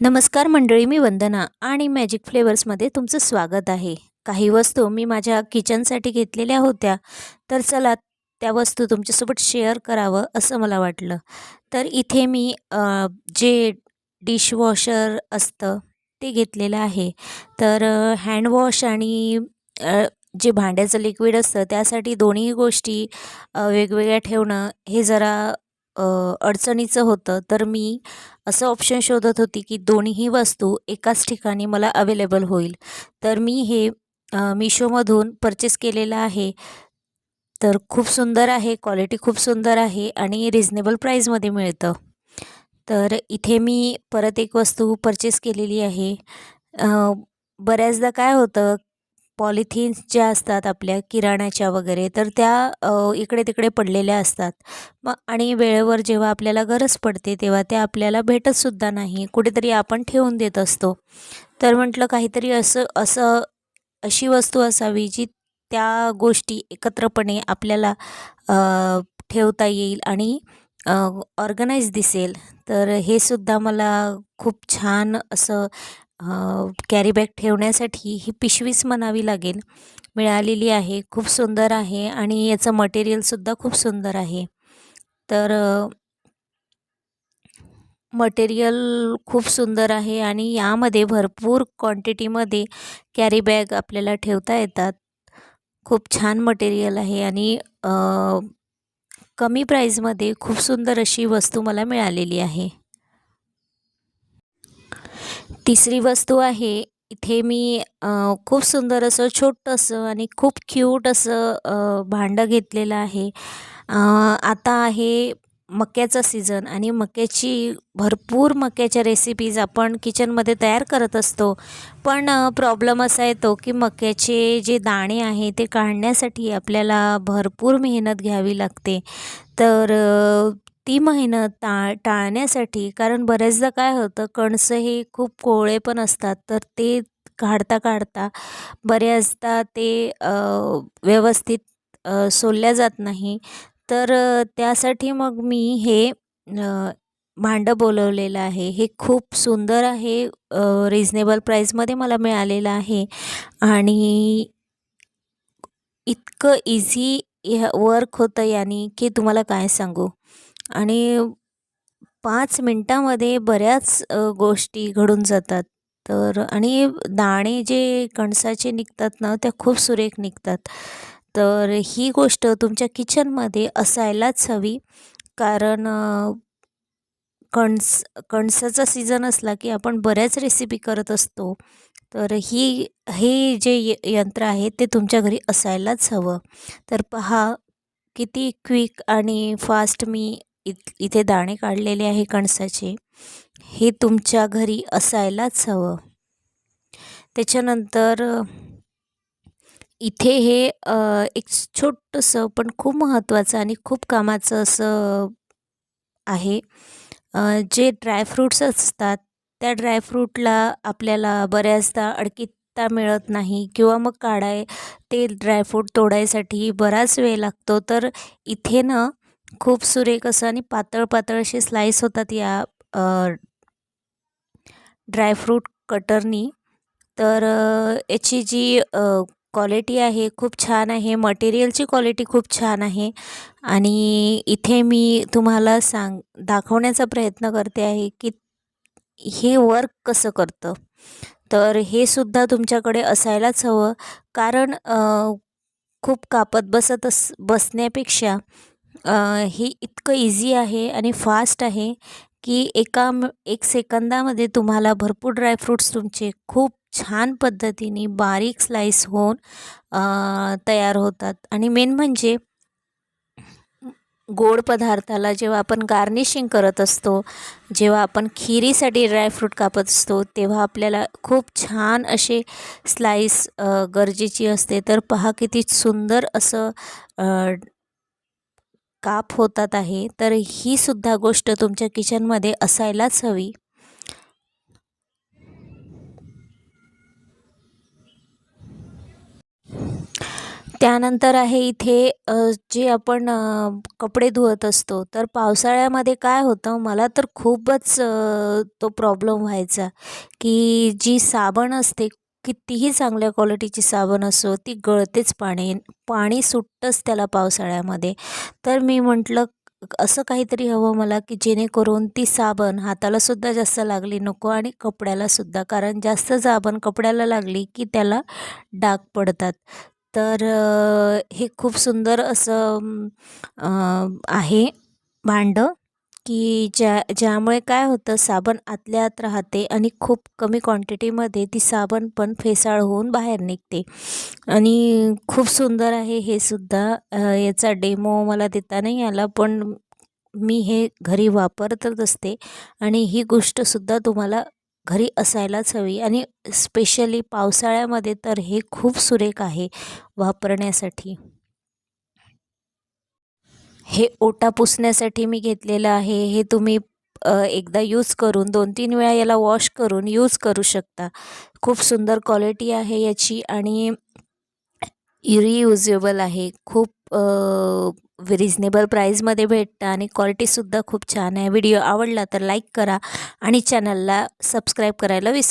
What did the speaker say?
नमस्कार मंडळी मी वंदना आणि मॅजिक फ्लेवर्समध्ये तुमचं स्वागत आहे. काही वस्तू मी माझ्या किचनसाठी घेतलेल्या होत्या तर चला त्या वस्तू तुमच्यासोबत शेअर करावं असं मला वाटलं. तर इथे मी जे डिशवॉशर असतं ते घेतलेलं आहे. तर हँडवॉश आणि जे भांड्याचं लिक्विड असतं त्यासाठी दोन्ही गोष्टी वेगवेगळ्या ठेवणं हे जरा अडचणीचं होतं. तर मी असं ऑप्शन शोधत होती की दोन्हीही वस्तू एकाच ठिकाणी मला अवेलेबल होईल. तर मी हे मिशोमधून परचेस केलेलं आहे. तर खूप सुंदर आहे क्वालिटी खूप सुंदर आहे आणि रिजनेबल प्राईजमध्ये मिळतं. तर इथे मी परत एक वस्तू परचेस केलेली आहे. बऱ्याचदा काय होतं पॉलिथिन्स ज्या असतात आपल्या किराण्याच्या वगैरे तर त्या इकडे तिकडे पडलेल्या असतात. मग आणि वेळेवर जेव्हा आपल्याला गरज पडते तेव्हा ते आपल्याला भेटतसुद्धा नाही. कुठेतरी आपण ठेवून देत असतो. तर म्हटलं काहीतरी असं असं अशी वस्तू असावी जी त्या गोष्टी एकत्रपणे आपल्याला ठेवता येईल आणि ऑर्गनाईज दिसेल. तर हे सुद्धा मला खूप छान असं कॅरीबॅग ठेवण्यासाठी ही पिशवीच म्हणावी लागेल. मिळालेली आहे खूप सुंदर आहे आणि याचं मटेरियलसुद्धा खूप सुंदर आहे. तर मटेरियल खूप सुंदर आहे आणि यामध्ये भरपूर क्वांटिटीमध्ये कॅरीबॅग आपल्याला ठेवता येतात. खूप छान मटेरियल आहे आणि कमी प्राईजमध्ये खूप सुंदर अशी वस्तू मला मिळालेली आहे. तिसरी वस्तू आहे इथे मी खूप सुंदर असं छोटंसं आणि खूप क्यूट असं भांडं घेतलेलं आहे. आता आहे मक्याचा सीझन आणि मक्याची भरपूर मक्याच्या रेसिपीज आपण किचनमध्ये तयार करत असतो. पण प्रॉब्लेम असा येतो की मक्याचे जे दाणे आहे ते काढण्यासाठी आपल्याला भरपूर मेहनत घ्यावी लागते. तर ती मेहनत टा टाळण्यासाठी कारण बऱ्याचदा काय होतं कणसं हे खूप कोवळे पण असतात तर ते काढता काढता बऱ्याचदा ते व्यवस्थित सोलल्या जात नाही. तर त्यासाठी मग मी हे भांडं बोलवलेलं आहे. हे खूप सुंदर आहे रिजनेबल प्राईसमध्ये मला मिळालेलं आहे. आणि इतकं इझी ह्या वर्क होतं याने की तुम्हाला काय सांगू? आणि पाच मिनटामध्ये बऱ्याच गोष्टी घडून जातात. तर आणि दाणे जे कणसाचे निघतात ना त्या खूप सुरेख निघतात. तर ही गोष्ट तुमच्या किचनमध्ये असायलाच हवी. कारण कणस कणसाचा सीझन असला की आपण बऱ्याच रेसिपी करत असतो. तर ही हे जे य यंत्र आहे ते तुमच्या घरी असायलाच हवं. तर पहा किती क्विक आणि फास्ट मी इत इथे दाणे काढलेले आहे कणसाचे. हे तुमच्या घरी असायलाच हवं. त्याच्यानंतर इथे हे एक छोटंसं पण खूप महत्त्वाचं आणि खूप कामाचं असं आहे. जे ड्रायफ्रूट्स असतात त्या ड्रायफ्रूटला आपल्याला बऱ्याचदा अडकित्ता मिळत नाही किंवा मग काढाय ते ड्रायफ्रूट तोडायसाठी बराच वेळ लागतो. तर इथे ना खूप सुरेख असं आणि पातळ पातळ असे स्लाईस होतात या ड्रायफ्रूट कटरनी तर याची जी क्वालिटी आहे खूप छान आहे. मटेरियलची क्वालिटी खूप छान आहे. आणि इथे मी तुम्हाला सांग दाखवण्याचा प्रयत्न करते आहे की हे वर्क कसं करतं. तर हे सुद्धा तुमच्याकडे असायलाच हवं. कारण खूप कापत बसत अस बसण्यापेक्षा हे इतकं इझी आहे आणि फास्ट आहे की एका एक सेकंदामध्ये तुम्हाला भरपूर ड्रायफ्रूट्स तुमचे खूप छान पद्धतीने बारीक स्लाईस होऊन तयार होतात. आणि मेन म्हणजे गोड पदार्थाला जेव्हा आपण गार्निशिंग करत असतो जेव्हा आपण खिरीसाठी ड्रायफ्रूट कापत असतो तेव्हा आपल्याला खूप छान असे स्लाईस गरजेची असते. तर पहा किती सुंदर असं काप होतात आहे तर ही सुद्धा गोष्ट तुमच्या किचनमध्ये असायलाच हवी. त्यानंतर आहे इथे जे आपण कपडे धुवत असतो तर पावसाळ्यामध्ये काय होतं मला तर खूपच तो प्रॉब्लेम व्हायचा की जी साबण असते कितीही चांगल्या क्वालिटीची साबण असो ती गळतेच पाणी पाणी सुटतंच त्याला पावसाळ्यामध्ये. तर मी म्हटलं असं काहीतरी हवं मला की जेणेकरून ती साबण हातालासुद्धा जास्त लागली नको आणि कपड्यालासुद्धा कारण जास्त साबण कपड्याला लागली की त्याला डाग पडतात. तर हे खूप सुंदर असं आहे भांडं. की ज्या ज्यामुळे काय होतं साबण आतल्या आत राहते आणि खूप कमी क्वांटिटीमध्ये ती साबण पण फेसाळ होऊन बाहेर निघते. आणि खूप सुंदर आहे हे सुद्धा. याचा डेमो मला देता नाही आला पण मी हे घरी वापरतच असते. आणि ही गोष्टसुद्धा तुम्हाला घरी असायलाच हवी. आणि स्पेशली पावसाळ्यामध्ये तर हे खूप सुरेख आहे वापरण्यासाठी. हे ओटा पुसण्यासाठी मी घेतलेलं आहे. हे तुम्ही एकदा यूज करून दोन तीन वेळा याला वॉश करून यूज करू शकता. खूप सुंदर क्वालिटी आहे याची आणि रियुजेबल आहे. खूप रिजनेबल प्राईजमध्ये भेटतं आणि क्वालिटीसुद्धा खूप छान आहे. व्हिडिओ आवडला तर लाईक करा आणि चॅनलला सबस्क्राईब करायला विसरू